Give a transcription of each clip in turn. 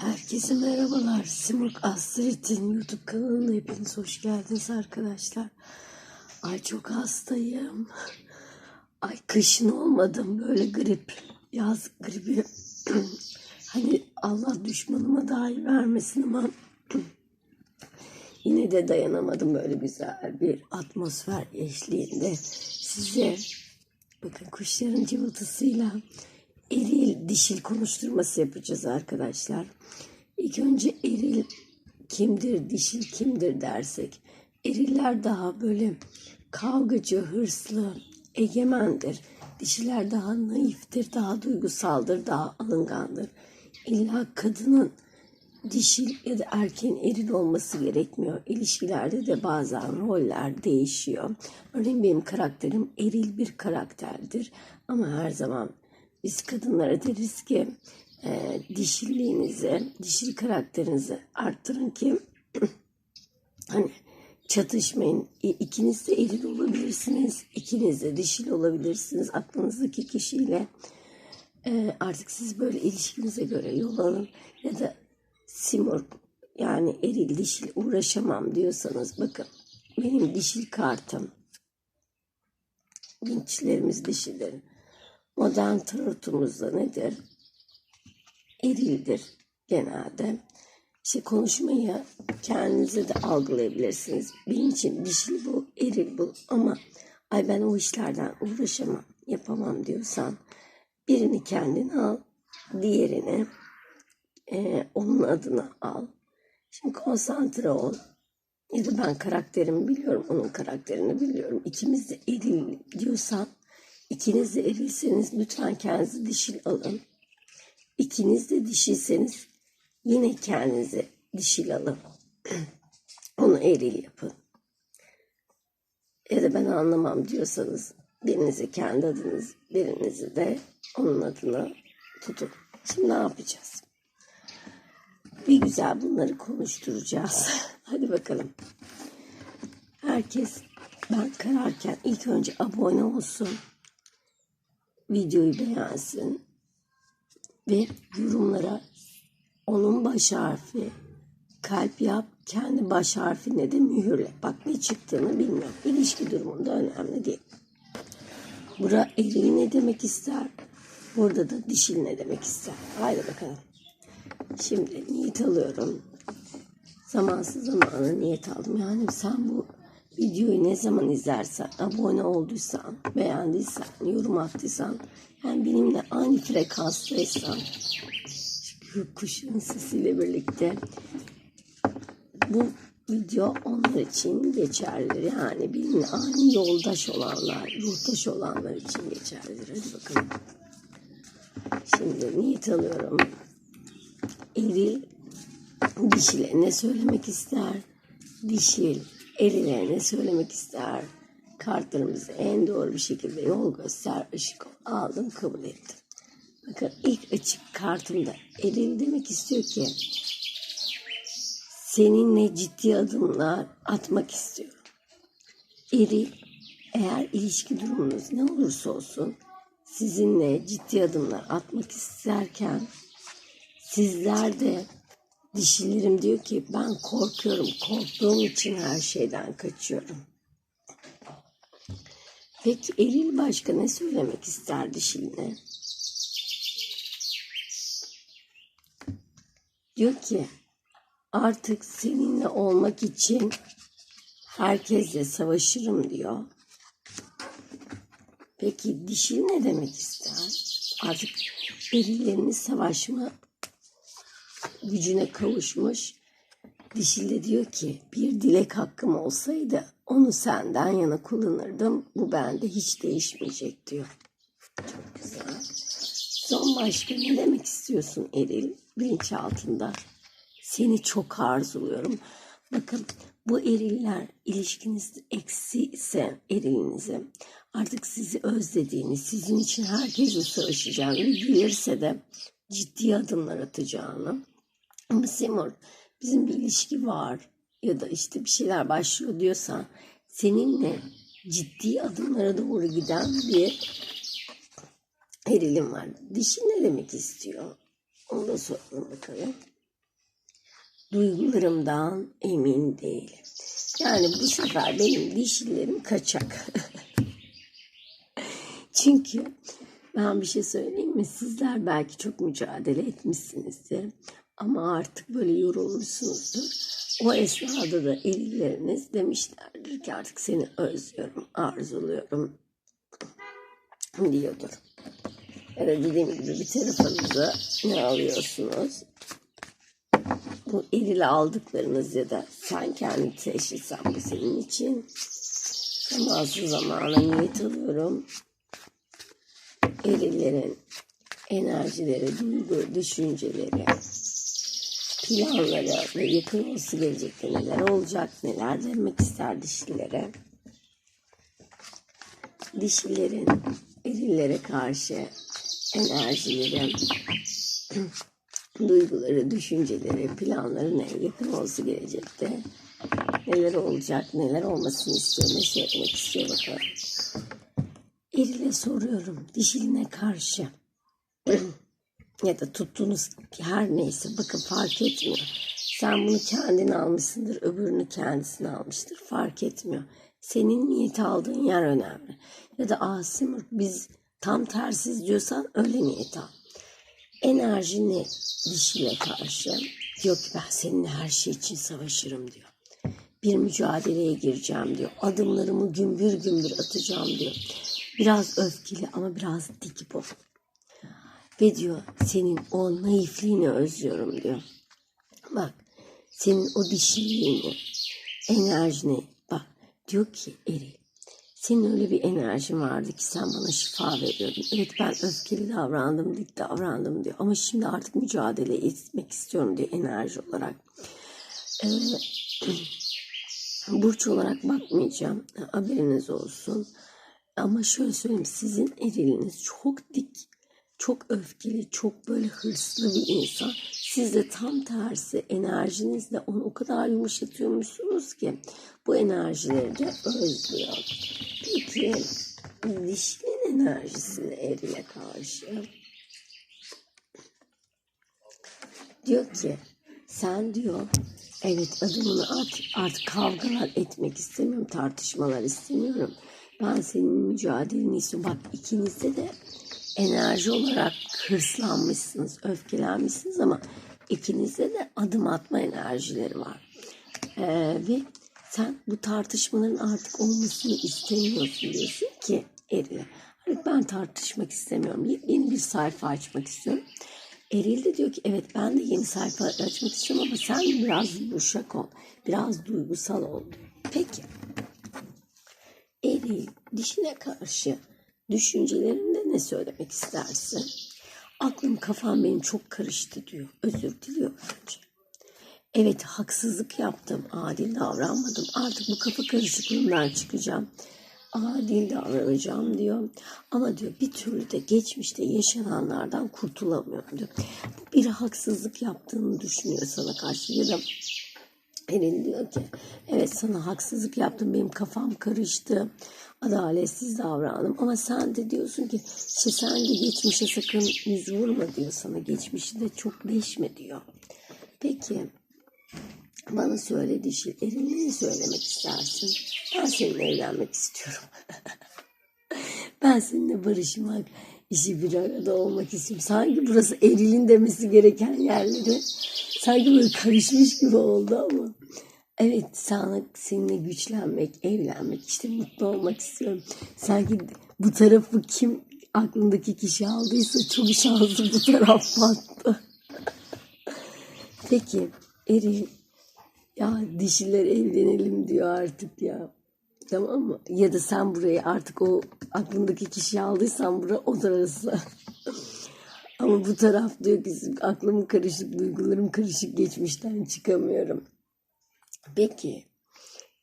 Herkese merhabalar. Simurg Astrid'in YouTube kanalına hepiniz hoş geldiniz arkadaşlar. Ay çok hastayım. Ay kışın olmadım böyle grip. Yaz gribi. hani Allah düşmanıma dahi vermesin ama yine de dayanamadım böyle güzel bir atmosfer eşliğinde size bakın kuşların cıvıltısıyla dişil konuşturması yapacağız arkadaşlar. İlk önce eril kimdir, dişil kimdir dersek. Eriller daha böyle kavgacı, hırslı, egemendir. Dişiler daha naiftir, daha duygusaldır, daha alıngandır. İlla kadının dişil ya da erkeğin eril olması gerekmiyor. İlişkilerde de bazen roller değişiyor. Örneğin benim karakterim eril bir karakterdir. Ama her zaman biz kadınlara deriz ki e, dişilliğinizi, dişil karakterinizi arttırın ki hani çatışmayın. İ- İkiniz de eril olabilirsiniz, ikiniz de dişil olabilirsiniz aklınızdaki kişiyle. E, artık siz böyle ilişkinize göre yol alın ya da simurg yani eril dişil uğraşamam diyorsanız bakın benim dişil kartım dinçlerimiz dişilerin modern tarotumuzda nedir? Erildir genelde. İşte konuşmayı kendinize de algılayabilirsiniz. Benim için dişil bu, eril bu ama ay ben o işlerden uğraşamam, yapamam diyorsan birini kendin al, diğerini e, onun adına al. Şimdi konsantre ol. Ya da ben karakterimi biliyorum, onun karakterini biliyorum. İkimiz de eril diyorsan, ikiniz de erilseniz lütfen kendinizi dişil alın. İkiniz de dişilseniz yine kendinizi dişil alın. Onu eril yapın. Ya da ben anlamam diyorsanız birinizi kendi adınız, birinizi de onun adına tutun. Şimdi ne yapacağız? Bir güzel bunları konuşturacağız. Hadi bakalım. Herkes ben kararken ilk önce abone olsun. Videoyu beğensin. Ve yorumlara onun baş harfi kalp yap. Kendi baş harfine de mühürle. Bak ne çıktığını bilmiyorum. İlişki durumunda önemli değil. Bura eril ne demek ister? Burada da dişil ne demek ister? Haydi bakalım. Şimdi niyet alıyorum. Zamansız zamana niyet aldım. Yani sen bu videoyu ne zaman izlersen, abone olduysan, beğendiysen, yorum attıysan, yani benimle aynı frekanstaysan, şu kuşun sesiyle birlikte bu video onlar için geçerlidir. Yani benimle aynı yoldaş olanlar, yurttaş olanlar için geçerlidir. Hadi bakalım. Şimdi niyet alıyorum eril dişile ne söylemek ister? Dişil erile ne söylemek ister? Kartlarımızı en doğru bir şekilde yol göster, ışık. Aldım, kabul ettim. Bakın ilk açık kartımda eril demek istiyor ki seninle ciddi adımlar atmak istiyorum. Eril eğer ilişki durumunuz ne olursa olsun sizinle ciddi adımlar atmak isterken Sizler de dişilerim diyor ki ben korkuyorum. Korktuğum için her şeyden kaçıyorum. Peki Eril başka ne söylemek ister dişiline? Diyor ki artık seninle olmak için herkesle savaşırım diyor. Peki dişil ne demek ister? Artık erilerini savaşma gücüne kavuşmuş. Dişil diyor ki bir dilek hakkım olsaydı onu senden yana kullanırdım. Bu bende hiç değişmeyecek diyor. Çok güzel. Son başka ne demek istiyorsun Eril? Bilinçaltında. Seni çok arzuluyorum. Bakın bu eriller ilişkiniz eksi ise erilinize artık sizi özlediğini, sizin için herkesle savaşacağını bilirse de ciddi adımlar atacağını ama Simur bizim bir ilişki var ya da işte bir şeyler başlıyor diyorsan seninle ciddi adımlara doğru giden bir erilim var. Dişi ne demek istiyor? Onu da soralım bakalım. duygularımdan emin değilim. Yani bu sefer benim dişilerim kaçak. Çünkü ben bir şey söyleyeyim mi? Sizler belki çok mücadele etmişsinizdir. Ama artık böyle yorulmuşsunuzdur. O esnada da erileriniz demişlerdir ki artık seni özlüyorum, arzuluyorum diyordur. Ya dediğim gibi bir telefonunuza ne alıyorsunuz? Bu eril aldıklarınız ya da sen kendi teşhisan bu senin için. Zamansı zamana niyet alıyorum. Erillerin enerjileri, duygu, düşünceleri, planları ve yakın olası gelecekte neler olacak, neler demek ister dişilere. Dişilerin erillere karşı enerjileri, duyguları, düşünceleri, planları ne? Yakın olası gelecekte neler olacak, neler olmasını istiyor, ne söylemek istiyor bakalım. Erile soruyorum, dişiline karşı ya da tuttuğunuz her neyse bakın fark etmiyor. Sen bunu kendin almışsındır, öbürünü kendisine almıştır. Fark etmiyor. Senin niyet aldığın yer önemli. Ya da Asimur biz tam tersiz diyorsan öyle niyet al. Enerji ne? Dişiyle karşı. Diyor ki ben seninle her şey için savaşırım diyor. Bir mücadeleye gireceğim diyor. Adımlarımı gümbür gümbür atacağım diyor. Biraz öfkeli ama biraz dik bu. Ve diyor senin o naifliğini özlüyorum diyor. Bak senin o dişiliğini, enerjini bak diyor ki Eri senin öyle bir enerjin vardı ki sen bana şifa veriyordun. Evet ben öfkeli davrandım, dik davrandım diyor. Ama şimdi artık mücadele etmek istiyorum diyor enerji olarak. Ee, burç olarak bakmayacağım. Haberiniz olsun. Ama şöyle söyleyeyim sizin eriliniz çok dik, çok öfkeli, çok böyle hırslı bir insan. Siz de tam tersi enerjinizle onu o kadar yumuşatıyormuşsunuz ki bu enerjileri de özlüyor. Peki dişinin enerjisini erile karşı diyor ki sen diyor evet adımını at artık kavgalar etmek istemiyorum tartışmalar istemiyorum ben senin mücadeleni istiyorum bak ikinizde de enerji olarak hırslanmışsınız öfkelenmişsiniz ama ikinizde de adım atma enerjileri var Ee, ve sen bu tartışmaların artık olmasını istemiyorsun diyorsun ki Eril'e. Hani ben tartışmak istemiyorum. Yeni bir sayfa açmak istiyorum. Eril de diyor ki evet ben de yeni sayfa açmak istiyorum ama sen biraz yumuşak ol. Biraz duygusal ol. Peki. Eril dişine karşı düşüncelerinde ne söylemek istersin? Aklım kafam benim çok karıştı diyor. Özür diliyor önce. Evet haksızlık yaptım. Adil davranmadım. Artık bu kafa karışıklığından çıkacağım. Adil davranacağım diyor. Ama diyor bir türlü de geçmişte yaşananlardan kurtulamıyorum diyor. Bu bir haksızlık yaptığını düşünüyor sana karşı. Ya da Elin diyor ki evet sana haksızlık yaptım benim kafam karıştı adaletsiz davrandım ama sen de diyorsun ki işte sen de geçmişe sakın yüz vurma diyor sana geçmişi de çok değişme diyor. Peki bana söyle dişi Erin ne söylemek istersin? Ben seninle evlenmek istiyorum. ben seninle barışmak, işi bir arada olmak istiyorum. Sanki burası Eril'in demesi gereken yerleri sanki böyle karışmış gibi oldu ama. Evet sana seninle güçlenmek, evlenmek, işte mutlu olmak istiyorum. Sanki bu tarafı kim aklındaki kişi aldıysa çok şanslı bu taraf battı. Peki Eril ya dişiler evlenelim diyor artık ya. Tamam mı? Ya da sen burayı artık o aklındaki kişiyi aldıysan bura o tarafı. Ama bu taraf diyor ki aklım karışık, duygularım karışık geçmişten çıkamıyorum. Peki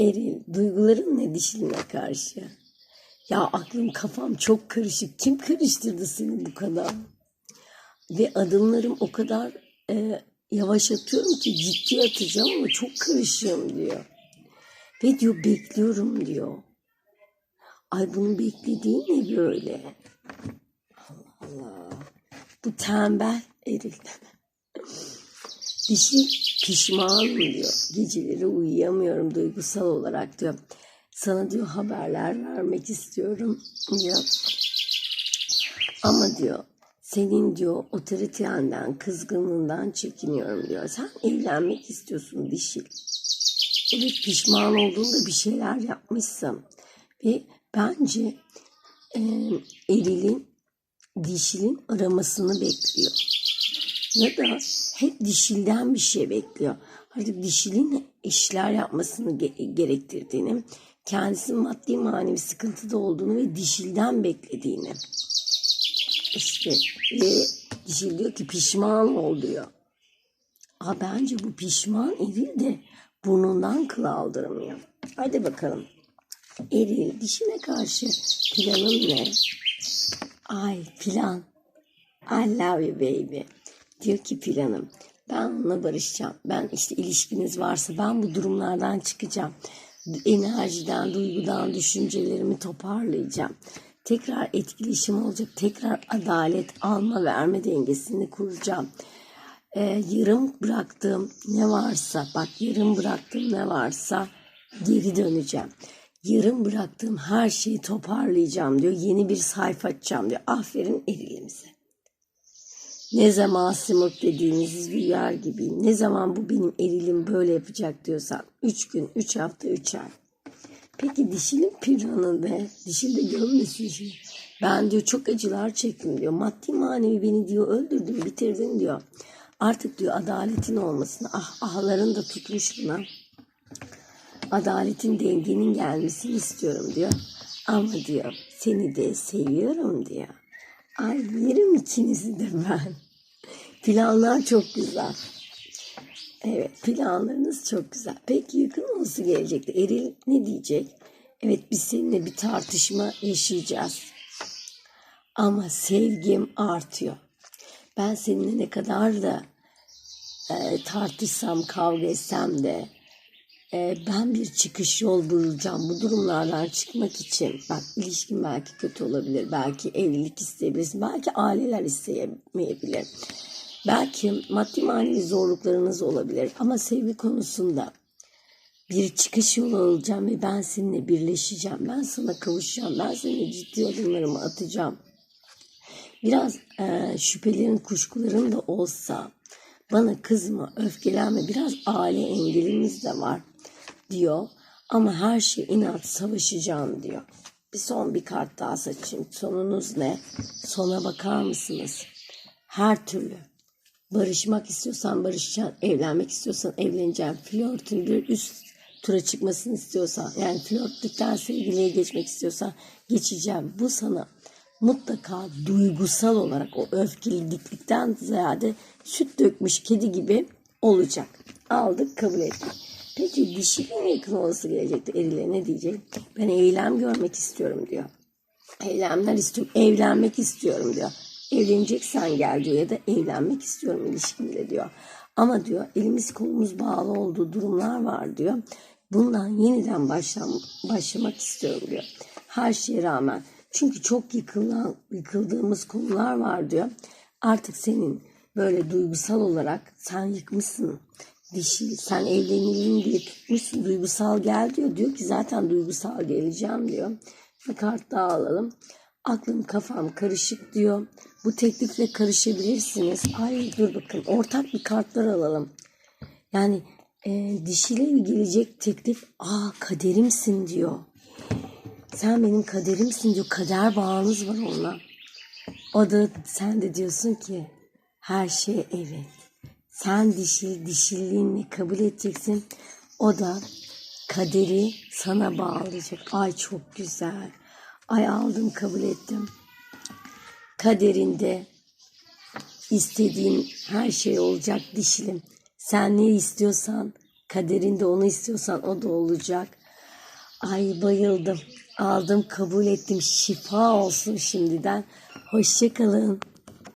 Eril duyguların ne dişiline karşı? Ya aklım kafam çok karışık. Kim karıştırdı seni bu kadar? Ve adımlarım o kadar e, yavaş atıyorum ki ciddi atacağım ama çok karışığım diyor. Ve diyor bekliyorum diyor. Ay bunun beklediği ne böyle? Allah Allah. Bu tembel eril. Dişi Pişmanım diyor. Geceleri uyuyamıyorum duygusal olarak diyor. Sana diyor haberler vermek istiyorum diyor. Ama diyor senin diyor otoritenden, kızgınlığından çekiniyorum diyor. Sen evlenmek istiyorsun dişil. Evet pişman olduğunda bir şeyler yapmışsın. Ve bence e, erilin dişilin aramasını bekliyor. Ya da hep dişilden bir şey bekliyor. Artık dişilin işler yapmasını ge- gerektirdiğini, kendisinin maddi manevi sıkıntıda olduğunu ve dişilden beklediğini. İşte ve dişil diyor ki pişman ol diyor. Aa, bence bu pişman eril de burnundan kıl aldırmıyor. Hadi bakalım. Eril dişine karşı planın ne? Ay plan. I love you baby. Diyor ki planım. Ben onunla barışacağım. Ben işte ilişkiniz varsa ben bu durumlardan çıkacağım. Enerjiden, duygudan, düşüncelerimi toparlayacağım. Tekrar etkileşim olacak. Tekrar adalet, alma verme dengesini kuracağım. Ee, yarım bıraktığım ne varsa, bak yarım bıraktığım ne varsa geri döneceğim. Yarım bıraktığım her şeyi toparlayacağım diyor. Yeni bir sayfa açacağım diyor. Aferin erilimize. Ne zaman Simut dediğiniz rüya gibiyim. Ne zaman bu benim erilim böyle yapacak diyorsan. Üç gün, üç hafta, üç ay. Peki dişinin planı ne? Dişil de görmesin şimdi. Ben diyor çok acılar çektim diyor. Maddi manevi beni diyor öldürdün, bitirdin diyor. Artık diyor adaletin olmasını, ah ahların da tutmuş buna. Adaletin dengenin gelmesini istiyorum diyor. Ama diyor seni de seviyorum diyor. Ay yerim ikinizi de ben. Planlar çok güzel. Evet planlarınız çok güzel. Peki yakın olası gelecekte Eril ne diyecek? Evet biz seninle bir tartışma yaşayacağız. Ama sevgim artıyor. Ben seninle ne kadar da e, tartışsam, kavga etsem de ben bir çıkış yol bulacağım bu durumlardan çıkmak için. Bak ilişkin belki kötü olabilir, belki evlilik isteyebilirsin, belki aileler isteyemeyebilir. Belki maddi manevi zorluklarınız olabilir ama sevgi konusunda bir çıkış yolu alacağım ve ben seninle birleşeceğim. Ben sana kavuşacağım. Ben seninle ciddi adımlarımı atacağım. Biraz e, şüphelerin, kuşkuların da olsa bana kızma, öfkelenme. Biraz aile engelimiz de var diyor. Ama her şey inat savaşacağım diyor. Bir son bir kart daha saçayım. Sonunuz ne? Sona bakar mısınız? Her türlü. Barışmak istiyorsan barışacaksın. Evlenmek istiyorsan evleneceksin. Flörtün bir üst tura çıkmasını istiyorsan yani flörtlükten sevgiliye geçmek istiyorsan geçeceğim. Bu sana mutlaka duygusal olarak o öfkelikten ziyade süt dökmüş kedi gibi olacak. Aldık kabul ettik. Peki dişinin yakın olası gelecekte erile ne diyecek? Ben eylem görmek istiyorum diyor. Eylemler istiyorum. Evlenmek istiyorum diyor. Evleneceksen gel diyor ya da evlenmek istiyorum ilişkimde diyor. Ama diyor elimiz kolumuz bağlı olduğu durumlar var diyor. Bundan yeniden başlam başlamak istiyorum diyor. Her şeye rağmen. Çünkü çok yıkılan, yıkıldığımız konular var diyor. Artık senin böyle duygusal olarak sen yıkmışsın. Dişil, sen evlenelim diye tutmuşsun. Duygusal gel diyor. Diyor ki zaten duygusal geleceğim diyor. Bir kart daha alalım. Aklım kafam karışık diyor. Bu teklifle karışabilirsiniz. Ay dur bakın ortak bir kartlar alalım. Yani e, dişiyle gelecek teklif aa kaderimsin diyor. Sen benim kaderimsin diyor. Kader bağınız var onunla. O da sen de diyorsun ki her şey evet. Sen dişil dişilliğini kabul edeceksin. O da kaderi sana bağlayacak. Ay çok güzel. Ay aldım kabul ettim. Kaderinde istediğin her şey olacak dişilim. Sen ne istiyorsan kaderinde onu istiyorsan o da olacak. Ay bayıldım. Aldım kabul ettim. Şifa olsun şimdiden. Hoşçakalın.